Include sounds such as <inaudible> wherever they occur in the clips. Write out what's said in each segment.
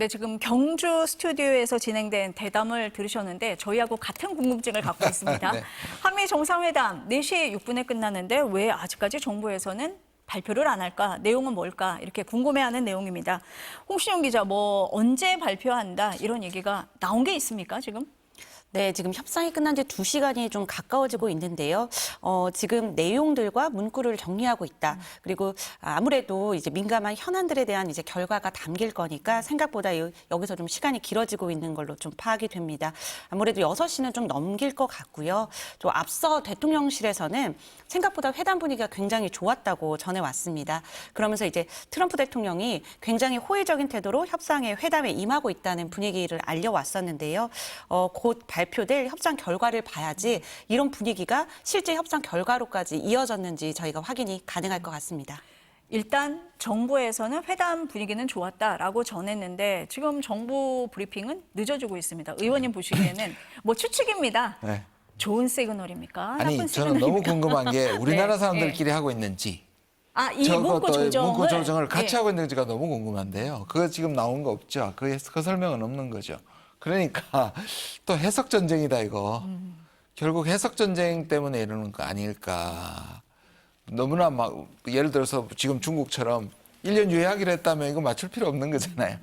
네, 지금 경주 스튜디오에서 진행된 대담을 들으셨는데 저희하고 같은 궁금증을 갖고 <laughs> 있습니다. 네. 한미 정상회담 4시 6분에 끝났는데 왜 아직까지 정부에서는 발표를 안 할까? 내용은 뭘까? 이렇게 궁금해하는 내용입니다. 홍신영 기자, 뭐 언제 발표한다 이런 얘기가 나온 게 있습니까 지금? 네, 지금 협상이 끝난 지 두시간이좀 가까워지고 있는데요. 어, 지금 내용들과 문구를 정리하고 있다. 그리고 아무래도 이제 민감한 현안들에 대한 이제 결과가 담길 거니까 생각보다 여- 여기서 좀 시간이 길어지고 있는 걸로 좀 파악이 됩니다. 아무래도 여섯 시는좀 넘길 것 같고요. 또 앞서 대통령실에서는 생각보다 회담 분위기가 굉장히 좋았다고 전해왔습니다. 그러면서 이제 트럼프 대통령이 굉장히 호의적인 태도로 협상에 회담에 임하고 있다는 분위기를 알려왔었는데요. 어, 곧 발 표될 협상 결과를 봐야지 이런 분위기가 실제 협상 결과로까지 이어졌는지 저희가 확인이 가능할 것 같습니다. 일단 정부에서는 회담 분위기는 좋았다라고 전했는데 지금 정부 브리핑은 늦어지고 있습니다. 의원님 보시기에는 <laughs> 뭐 추측입니다. 네. 좋은 시그널입니까? 아니 나쁜 저는 너무? 궁금한 게 <laughs> 우리나라 네, 사람들끼리 하고 있는지 아, 이 문구 조정을, 문구 조정을 같이 예. 하고 있는지가 너무 궁금한데요. 그거 지금 나온 거 없죠. 그, 그 설명은 없는 거죠. 그러니까 <laughs> 또 해석 전쟁이다 이거. 음. 결국 해석 전쟁 때문에 이러는 거 아닐까. 너무나 막 예를 들어서 지금 중국처럼 1년 유예하기로 했다면 이거 맞출 필요 없는 거잖아요.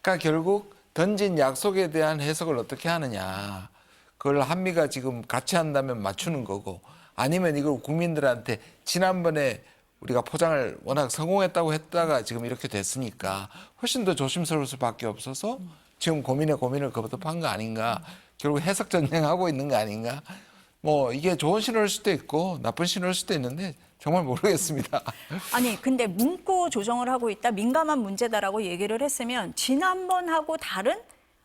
그러니까 결국 던진 약속에 대한 해석을 어떻게 하느냐. 그걸 한미가 지금 같이 한다면 맞추는 거고 아니면 이걸 국민들한테 지난번에 우리가 포장을 워낙 성공했다고 했다가 지금 이렇게 됐으니까 훨씬 더 조심스러울 수밖에 없어서 지금 고민에 고민을 거듭한 거 아닌가. 결국 해석 전쟁하고 있는 거 아닌가. 뭐 이게 좋은 신호일 수도 있고 나쁜 신호일 수도 있는데 정말 모르겠습니다. <laughs> 아니 근데 문구 조정을 하고 있다 민감한 문제다라고 얘기를 했으면 지난번하고 다른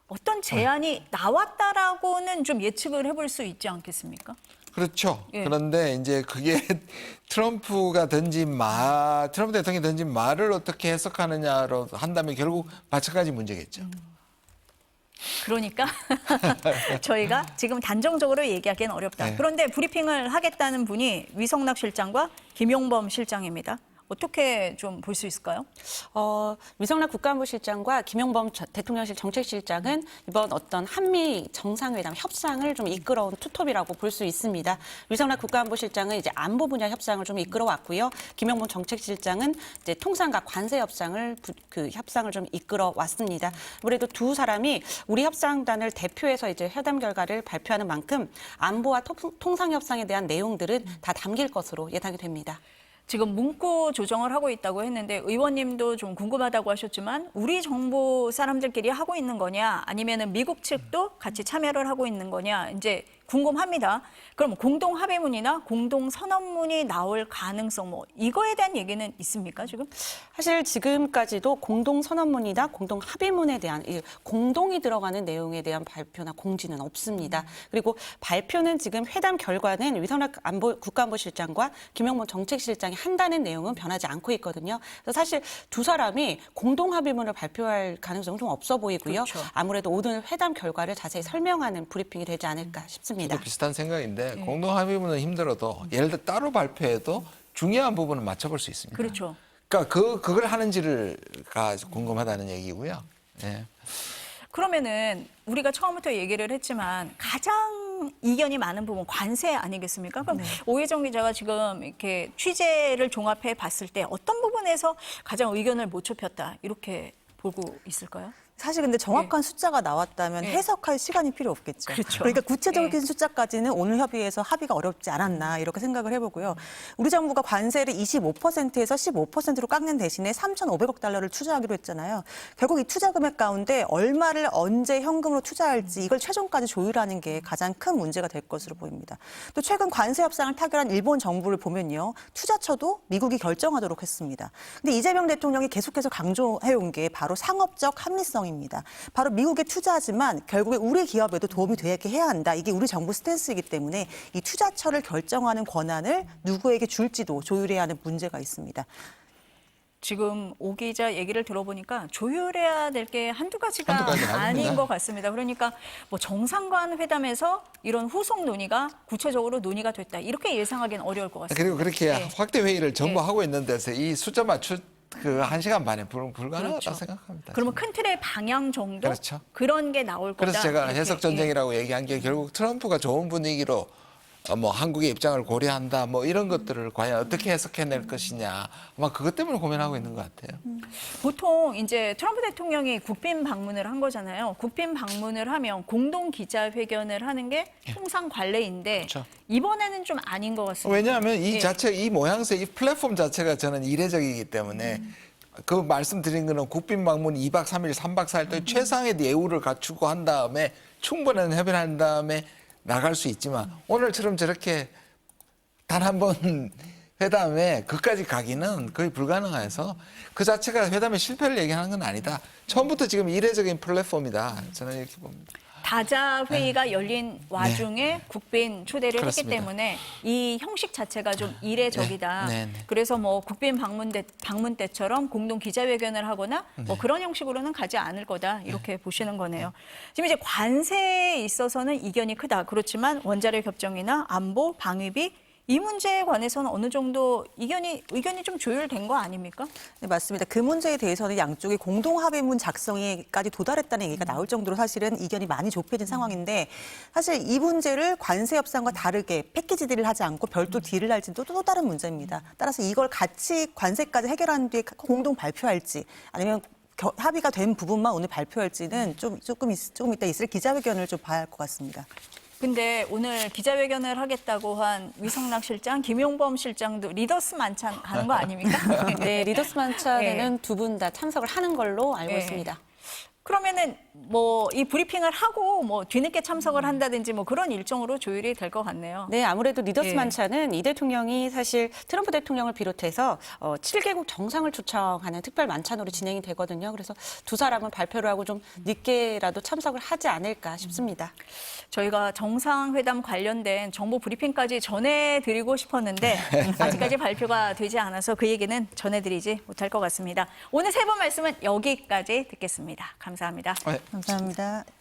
어떤 제안이 나왔다라고는 좀 예측을 해볼 수 있지 않겠습니까? 그렇죠. 예. 그런데 이제 그게 <laughs> 트럼프가 던진 말, 트럼프 대통령이 던진 말을 어떻게 해석하느냐로 한다면 결국 마찬가지 문제겠죠. 그러니까 <laughs> 저희가 지금 단정적으로 얘기하기는 어렵다. 네. 그런데 브리핑을 하겠다는 분이 위성락 실장과 김용범 실장입니다. 어떻게 좀 볼 수 있을까요? 어, 위성락 국가안보실장과 김용범 저- 대통령실 정책실장은 이번 어떤 한미 정상회담 협상을 좀 이끌어온 투톱이라고 볼 수 있습니다. 위성락 국가안보실장은 이제 안보 분야 협상을 좀 이끌어왔고요. 김용범 정책실장은 이제 통상과 관세 협상을 부- 그 협상을 좀 이끌어왔습니다. 아무래도 두 사람이 우리 협상단을 대표해서 이제 회담 결과를 발표하는 만큼 안보와 통- 통상 협상에 대한 내용들은 다 담길 것으로 예상이 됩니다. 지금 문구 조정을 하고 있다고 했는데 의원님도 좀 궁금하다고 하셨지만 우리 정부 사람들끼리 하고 있는 거냐? 아니면은 미국 측도 같이 참여를 하고 있는 거냐? 이제 궁금합니다. 그럼 공동 합의문이나 공동 선언문이 나올 가능성 뭐 이거에 대한 얘기는 있습니까 지금? 사실 지금까지도 공동 선언문이나 공동 합의문에 대한 이 공동이 들어가는 내용에 대한 발표나 공지는 없습니다. 그리고 발표는 지금 회담 결과는 위성락 안보 국가안보실장과 김영문 정책실장이 한다는 내용은 변하지 않고 있거든요. 그래서 사실 두 사람이 공동 합의문을 발표할 가능성은 좀 없어 보이고요. 그렇죠. 아무래도 오늘 회담 결과를 자세히 설명하는 브리핑이 되지 않을까 싶습니다. 저도 비슷한 생각인데 네. 공동 합의문은 힘들어도 예를 들어 따로 발표해도 중요한 부분은 맞춰볼 수 있습니다. 그렇죠. 그러니까 그 그걸 하는지를 가 궁금하다는 얘기고요. 예. 그러면은 우리가 처음부터 얘기를 했지만 가장 이견이 많은 부분 관세 아니겠습니까? 그럼 오혜정 기자가 지금 이렇게 취재를 종합해 봤을 때 어떤 부분에서 가장 의견을 못 좁혔다 이렇게 보고 있을까요? 사실 근데 정확한 숫자가 나왔다면 예. 해석할 시간이 필요 없겠죠. 그렇죠. 러니까 구체적인 예. 숫자까지는 오늘 협의에서 합의가 어렵지 않았나 이렇게 생각을 해보고요. 우리 정부가 관세를 25%에서 15%로 깎는 대신에 3,500억 달러를 투자하기로 했잖아요. 결국 이 투자 금액 가운데 얼마를 언제 현금으로 투자할지 이걸 최종까지 조율하는 게 가장 큰 문제가 될 것으로 보입니다. 또 최근 관세 협상을 타결한 일본 정부를 보면요. 투자처도 미국이 결정하도록 했습니다. 근데 이재명 대통령이 계속해서 강조해온 게 바로 상업적 합리성 입니다. 바로 미국에 투자하지만 결국에 우리 기업에도 도움이 되게 해야 한다. 이게 우리 정부 스탠스이기 때문에 이 투자처를 결정하는 권한을 누구에게 줄지도 조율해야 하는 문제가 있습니다. 지금 오 기자 얘기를 들어보니까 조율해야 될 게 한두 가지가 한두 가지 아닙니다. 아닌 것 같습니다. 그러니까 뭐 정상간 회담에서 이런 후속 논의가 구체적으로 논의가 됐다. 이렇게 예상하기는 어려울 것 같습니다. 그리고 그렇게 네. 확대 회의를 전부 네. 하고 있는 데서 이 숫자 맞추 그 한 시간 반에 불, 불가능하다 그렇죠. 생각합니다. 그러면 큰 틀의 방향 정도 그렇죠. 런게 나올 거다. 그래서 제가 이렇게. 해석 전쟁이라고 얘기한 게 결국 트럼프가 좋은 분위기로 어, 뭐 한국의 입장을 고려한다 뭐 이런 것들을 과연 어떻게 해석해낼 것이냐 아마 그것 때문에 고민하고 있는 것 같아요. 예. 보통 이제 트럼프 대통령이 국빈 방문을 한 거잖아요. 국빈 방문을 하면 공동 기자회견을 하는 게 통상 관례인데 예. 그렇죠. 이번에는 좀 아닌 것 같습니다. 왜냐하면 이 예. 자체 이 모양새 이 플랫폼 자체가 저는 이례적이기 때문에 그 말씀드린 거는 국빈 방문 2박 3일, 3박 4일 동안 최상의 예우를 갖추고 한 다음에 충분한 협의를 한 다음에 나갈 수 있지만 오늘처럼 저렇게 단 한 번 <laughs> 회담에 그까지 가기는 거의 불가능해서 그 자체가 회담의 실패를 얘기하는 건 아니다. 처음부터 지금 이례적인 플랫폼이다. 저는 이렇게 봅니다. 다자 회의가 열린 와중에 국빈 초대를 네. 그렇습니다. 했기 때문에 이 형식 자체가 좀 이례적이다. 네, 네, 네. 그래서 뭐 국빈 방문 때, 방문 때처럼 공동 기자회견을 하거나 네. 뭐 그런 형식으로는 가지 않을 거다 이렇게 보시는 거네요. 지금 이제 관세에 있어서는 이견이 크다. 그렇지만 원자력 협정이나 안보, 방위비 이 문제에 관해서는 어느 정도 이견이 의견이 좀 조율된 거 아닙니까? 네, 맞습니다. 그 문제에 대해서는 양쪽이 공동 합의문 작성에까지 도달했다는 얘기가 나올 정도로 사실은 이견이 많이 좁혀진 상황인데 사실 이 문제를 관세 협상과 다르게 패키지 딜을 하지 않고 별도 딜을 할지는 또, 또 다른 문제입니다. 따라서 이걸 같이 관세까지 해결한 뒤에 공동 발표할지 아니면 겨- 합의가 된 부분만 오늘 발표할지는 좀 조금 있, 조금 이따 있을 기자회견을 좀 봐야 할 것 같습니다. 근데 오늘 기자회견을 하겠다고 한 위성락 실장, 김용범 실장도 리더스 만찬 가는 거 아닙니까? <laughs> 네, 리더스 만찬에는 두 분 다 참석을 하는 걸로 알고 네. 있습니다. 그러면은 뭐 이 브리핑을 하고 뭐 뒤늦게 참석을 한다든지 뭐 그런 일정으로 조율이 될 것 같네요. 네, 아무래도 리더스 예. 만찬은 이 대통령이 사실 트럼프 대통령을 비롯해서 어, 7개국 정상을 초청하는 특별 만찬으로 진행이 되거든요. 그래서 두 사람은 발표를 하고 좀 늦게라도 참석을 하지 않을까 싶습니다. 저희가 정상회담 관련된 정보 브리핑까지 전해드리고 싶었는데 <laughs> 아직까지 발표가 되지 않아서 그 얘기는 전해드리지 못할 것 같습니다. 오늘 세 번 말씀은 여기까지 듣겠습니다. 감사합니다. 네. 감사합니다.